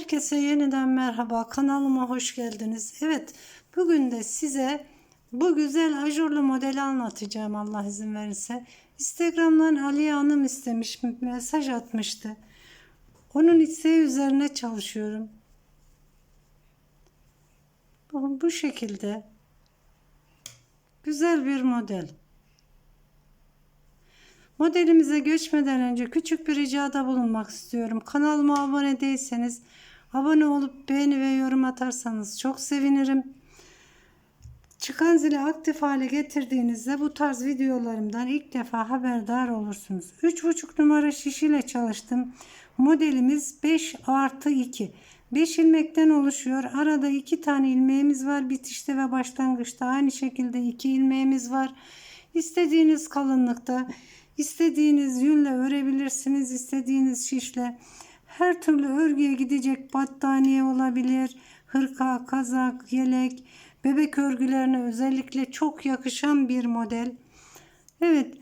Herkese yeniden merhaba. Kanalıma hoş geldiniz. Evet, bugün de size bu güzel ajurlu modeli anlatacağım Allah izin verirse. Instagram'dan Aliye Hanım istemiş, mesaj atmıştı. Onun isteği üzerine çalışıyorum. Bu şekilde güzel bir model. Modelimize geçmeden önce küçük bir ricada bulunmak istiyorum. Kanalıma abone değilseniz abone olup beğeni ve yorum atarsanız çok sevinirim. Çıkan zili aktif hale getirdiğinizde bu tarz videolarımdan ilk defa haberdar olursunuz. 3,5 numara şiş ile çalıştım. Modelimiz 5 artı 2. 5 ilmekten oluşuyor. Arada 2 tane ilmeğimiz var. Bitişte ve başlangıçta aynı şekilde 2 ilmeğimiz var. İstediğiniz kalınlıkta İstediğiniz yünle örebilirsiniz. istediğiniz şişle. Her türlü örgüye gidecek battaniye olabilir. Hırka, kazak, yelek, bebek örgülerine özellikle çok yakışan bir model. Evet.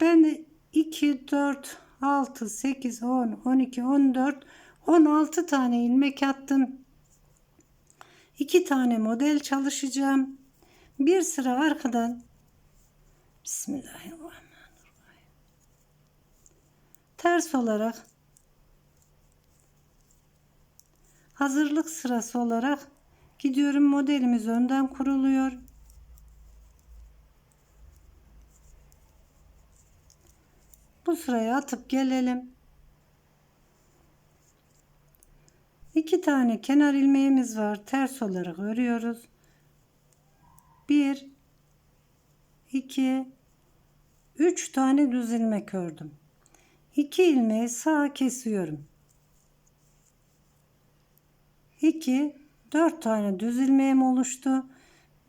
Ben 2, 4, 6, 8, 10, 12, 14, 16 tane ilmek attım. 2 tane model çalışacağım. Bir sıra arkadan Bismillahirrahmanirrahim. Ters olarak hazırlık sırası olarak gidiyorum modelimiz önden kuruluyor. Bu sıraya atıp gelelim. İki tane kenar ilmeğimiz var. Ters olarak örüyoruz. Bir 2 3 tane düz ilmek ördüm. 2 ilmeği sağa kesiyorum. 2 4 tane düz ilmeğim oluştu.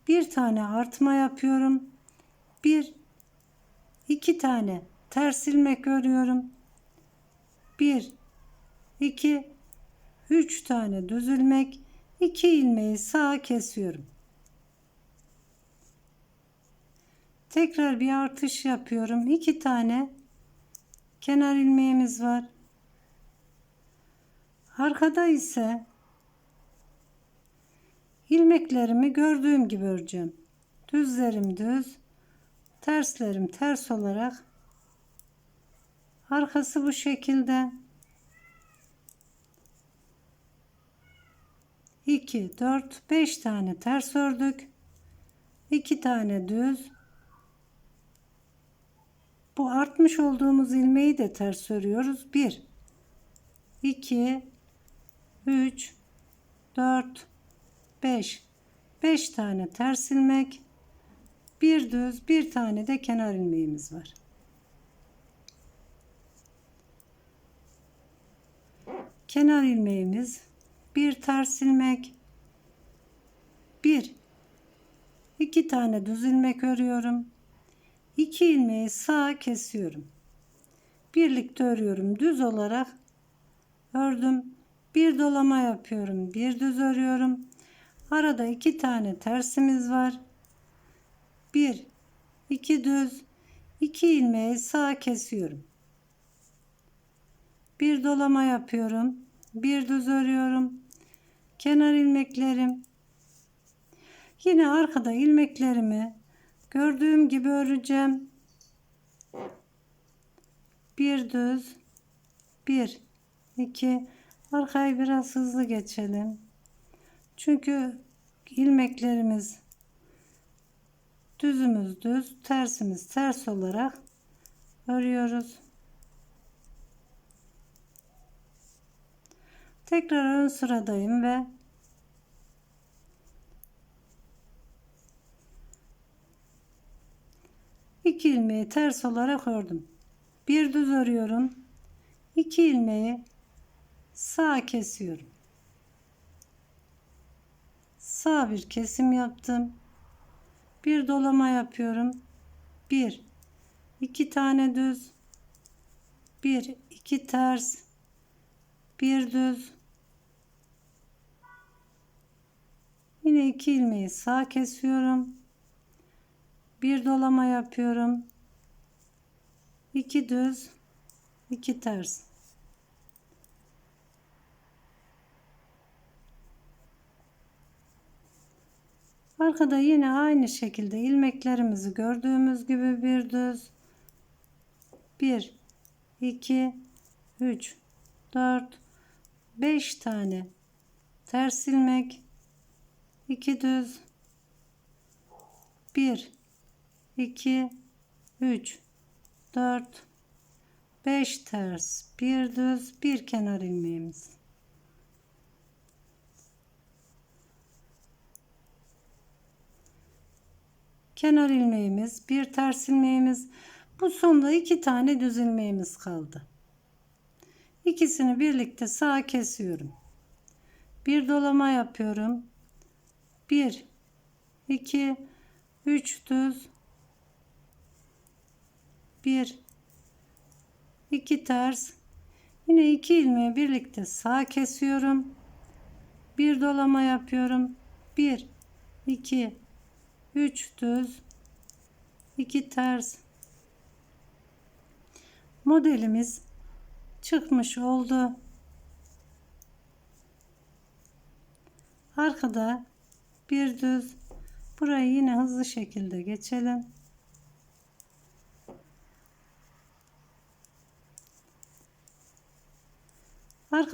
Bir tane artma yapıyorum. 1 2 tane ters ilmek örüyorum. 1 2 3 tane düz ilmek 2 ilmeği sağa kesiyorum. Tekrar bir artış yapıyorum. İki tane kenar ilmeğimiz var. Arkada ise ilmeklerimi gördüğüm gibi öreceğim. Düzlerim düz, terslerim ters olarak arkası bu şekilde 2 4 5 tane ters ördük. 2 tane düz bu artmış olduğumuz ilmeği de ters örüyoruz. 1 2 3 4 5 5 tane ters ilmek bir düz bir tane de kenar ilmeğimiz var. Kenar ilmeğimiz bir ters ilmek bir iki tane düz ilmek örüyorum 2 ilmeği sağa kesiyorum. Birlikte örüyorum. Düz olarak ördüm. Bir dolama yapıyorum. Bir düz örüyorum. Arada iki tane tersimiz var. Bir, iki düz, iki ilmeği sağa kesiyorum. Bir dolama yapıyorum. Bir düz örüyorum. Kenar ilmeklerim. Yine arkada ilmeklerimi Gördüğüm gibi öreceğim. Bir düz, bir, iki. Arkayı biraz hızlı geçelim. Çünkü ilmeklerimiz düzümüz düz, tersimiz ters olarak örüyoruz. Tekrar ön sıradayım ve 2 ilmeği ters olarak ördüm. Bir düz örüyorum. 2 ilmeği sağ kesiyorum. Sağ bir kesim yaptım. Bir dolama yapıyorum. 1 2 tane düz 1 2 ters bir düz yine iki ilmeği sağ kesiyorum bir dolama yapıyorum. 2 düz, 2 ters. Arkada yine aynı şekilde ilmeklerimizi gördüğümüz gibi bir düz 1 2 3 4 5 tane ters ilmek 2 düz 1 2 3 4 5 ters. Bir düz bir kenar ilmeğimiz. Kenar ilmeğimiz bir ters ilmeğimiz. Bu sonda iki tane düz ilmeğimiz kaldı. İkisini birlikte sağa kesiyorum. Bir dolama yapıyorum. 1 2 3 düz 1 2 ters. Yine iki ilmeği birlikte sağ kesiyorum. Bir dolama yapıyorum. 1 2 3 düz. 2 ters. Modelimiz çıkmış oldu. Arkada bir düz. Burayı yine hızlı şekilde geçelim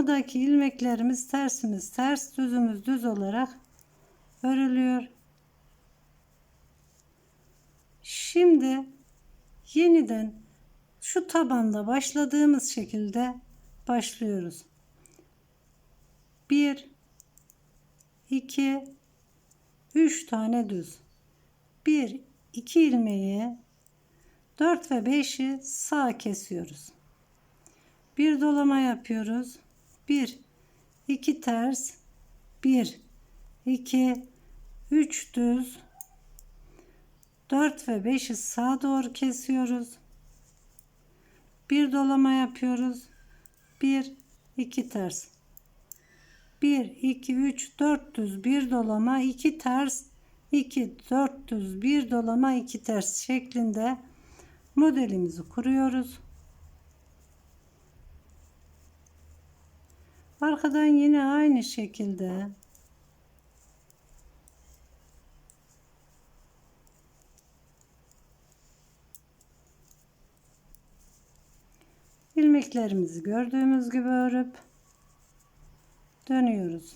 arkadaki ilmeklerimiz tersimiz ters düzümüz düz olarak örülüyor. Şimdi yeniden şu tabanda başladığımız şekilde başlıyoruz. 1 2 3 tane düz. 1 2 ilmeği 4 ve 5'i sağ kesiyoruz. Bir dolama yapıyoruz 1 2 ters. 1 2 3 düz. 4 ve 5'i sağa doğru kesiyoruz. Bir dolama yapıyoruz. 1 2 ters. 1 2 3 4 düz bir dolama 2 ters 2 4 düz bir dolama 2 ters şeklinde modelimizi kuruyoruz arkadan yine aynı şekilde ilmeklerimizi gördüğümüz gibi örüp dönüyoruz.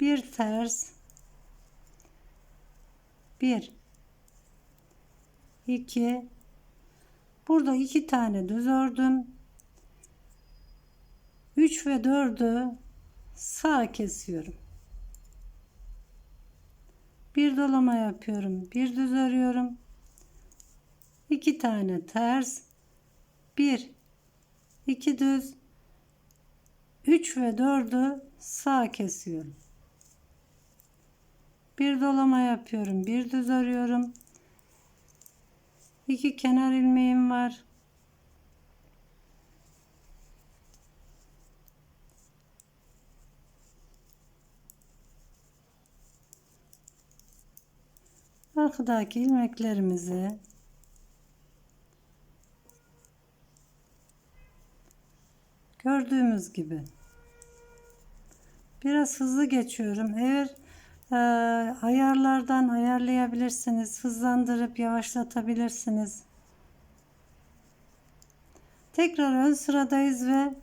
Bir ters bir iki. Burada iki tane düz ördüm. 3 ve 4'ü sağ kesiyorum. Bir dolama yapıyorum bir düz örüyorum. İki tane ters. Bir iki düz. 3 ve 4'ü sağ kesiyorum. Bir dolama yapıyorum bir düz örüyorum iki kenar ilmeğim var. Arkadaki ilmeklerimizi gördüğümüz gibi biraz hızlı geçiyorum. Eğer e, ayarlardan ayarlayabilirsiniz hızlandırıp yavaşlatabilirsiniz. Tekrar ön sıradayız ve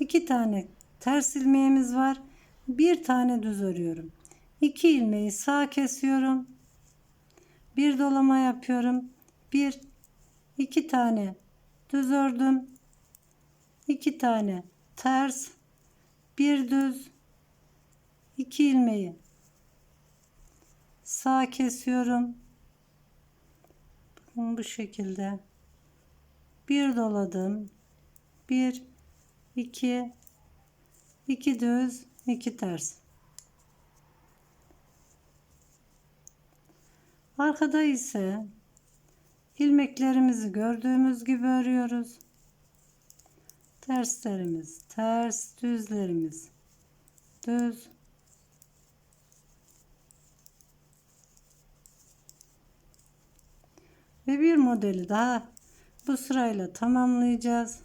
iki tane ters ilmeğimiz var. Bir tane düz örüyorum. İki ilmeği sağ kesiyorum. Bir dolama yapıyorum. Bir iki tane düz ördüm. İki tane ters. Bir düz. İki ilmeği sağ kesiyorum. Bakın bu şekilde bir doladım. Bir iki iki düz iki ters. Arkada ise ilmeklerimizi gördüğümüz gibi örüyoruz. Terslerimiz ters düzlerimiz düz Ve bir modeli daha bu sırayla tamamlayacağız.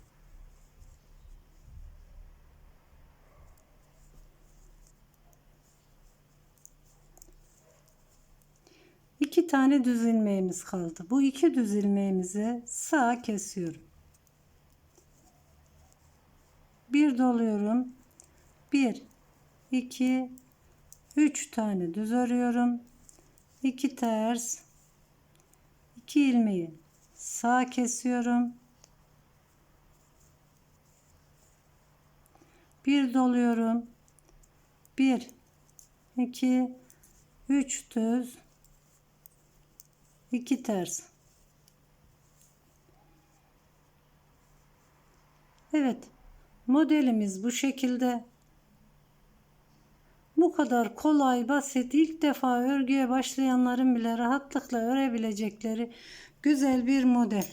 İki tane düz ilmeğimiz kaldı. Bu iki düz ilmeğimizi sağa kesiyorum. Bir doluyorum. Bir, iki, üç tane düz örüyorum. İki ters iki ilmeği sağa kesiyorum. Bir doluyorum. Bir, iki, üç düz, iki ters. Evet, modelimiz bu şekilde. Bu kadar kolay, basit, ilk defa örgüye başlayanların bile rahatlıkla örebilecekleri güzel bir model.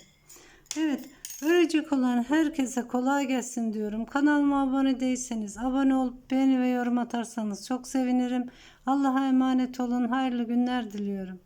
Evet, örecek olan herkese kolay gelsin diyorum. Kanalıma abone değilseniz abone olup beğeni ve yorum atarsanız çok sevinirim. Allah'a emanet olun. Hayırlı günler diliyorum.